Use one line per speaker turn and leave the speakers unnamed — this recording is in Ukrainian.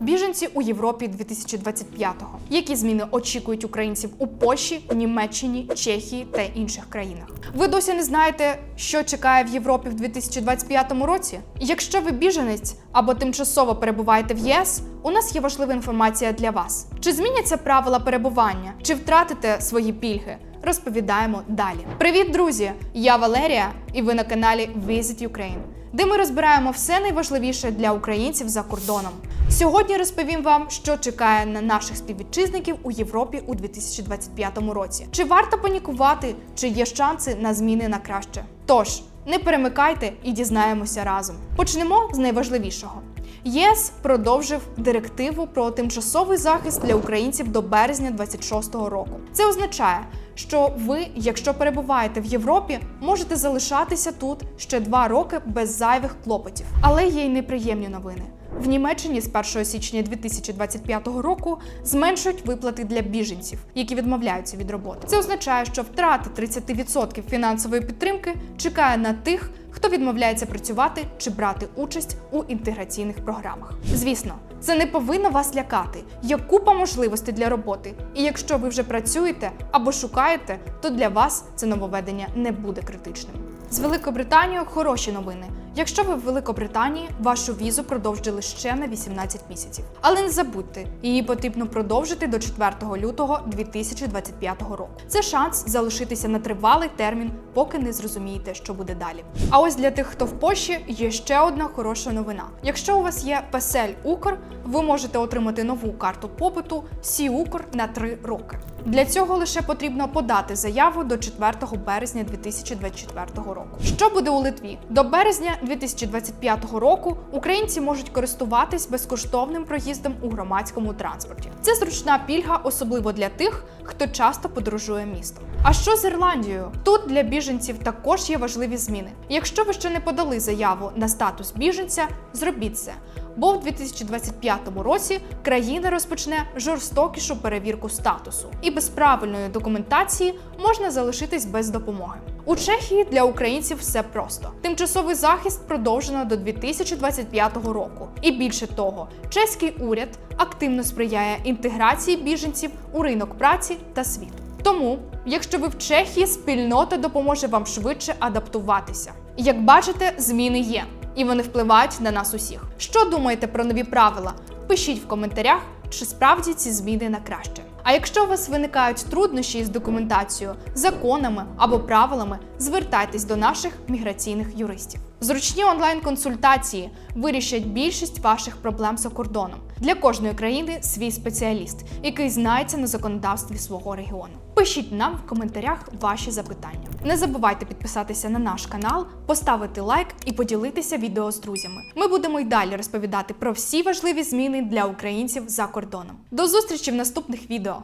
Біженці у Європі 2025-го. Які зміни очікують українців у Польщі, Німеччині, Чехії та інших країнах? Ви досі не знаєте, що чекає в Європі в 2025 році? Якщо ви біженець або тимчасово перебуваєте в ЄС, у нас є важлива інформація для вас. Чи зміняться правила перебування, чи втратите свої пільги? Розповідаємо далі. Привіт, друзі! Я Валерія, і ви на каналі Visit Ukraine, де ми розбираємо все найважливіше для українців за кордоном. Сьогодні розповім вам, що чекає на наших співвітчизників у Європі у 2025 році. Чи варто панікувати, чи є шанси на зміни на краще? Тож не перемикайте і дізнаємося разом. Почнемо з найважливішого. ЄС продовжив директиву про тимчасовий захист для українців до березня 26-го року. Це означає, що ви, якщо перебуваєте в Європі, можете залишатися тут ще два роки без зайвих клопотів. Але є й неприємні новини. В Німеччині з 1 січня 2025 року зменшують виплати для біженців, які відмовляються від роботи. Це означає, що втрата 30% фінансової підтримки чекає на тих, хто відмовляється працювати чи брати участь у інтеграційних програмах. Звісно, це не повинно вас лякати. Є купа можливостей для роботи. І якщо ви вже працюєте або шукаєте, то для вас це нововведення не буде критичним. З Великобританією хороші новини. Якщо ви в Великобританії, вашу візу продовжили ще на 18 місяців. Але не забудьте, її потрібно продовжити до 4 лютого 2025 року. Це шанс залишитися на тривалий термін, поки не зрозумієте, що буде далі. А ось для тих, хто в Польщі, є ще одна хороша новина. Якщо у вас є Песель Укр, ви можете отримати нову карту побуту Сі Укр на 3 роки. Для цього лише потрібно подати заяву до 4 березня 2024 року. Що буде у Литві? До березня 2025 року українці можуть користуватись безкоштовним проїздом у громадському транспорті. Це зручна пільга, особливо для тих, хто часто подорожує містом. А що з Ірландією? Тут для біженців також є важливі зміни. Якщо ви ще не подали заяву на статус біженця, зробіть це. Бо в 2025 році країна розпочне жорстокішу перевірку статусу, і без правильної документації можна залишитись без допомоги. У Чехії для українців все просто. Тимчасовий захист продовжено до 2025 року. І більше того, чеський уряд активно сприяє інтеграції біженців у ринок праці та світу. Тому, якщо ви в Чехії, спільнота допоможе вам швидше адаптуватися. Як бачите, зміни є, і вони впливають на нас усіх. Що думаєте про нові правила? Пишіть в коментарях, чи справді ці зміни на краще. А якщо у вас виникають труднощі з документацією, законами або правилами, звертайтесь до наших міграційних юристів. Зручні онлайн-консультації вирішать більшість ваших проблем за кордоном. Для кожної країни свій спеціаліст, який знається на законодавстві свого регіону. Пишіть нам в коментарях ваші запитання. Не забувайте підписатися на наш канал, поставити лайк і поділитися відео з друзями. Ми будемо й далі розповідати про всі важливі зміни для українців за кордоном. До зустрічі в наступних відео!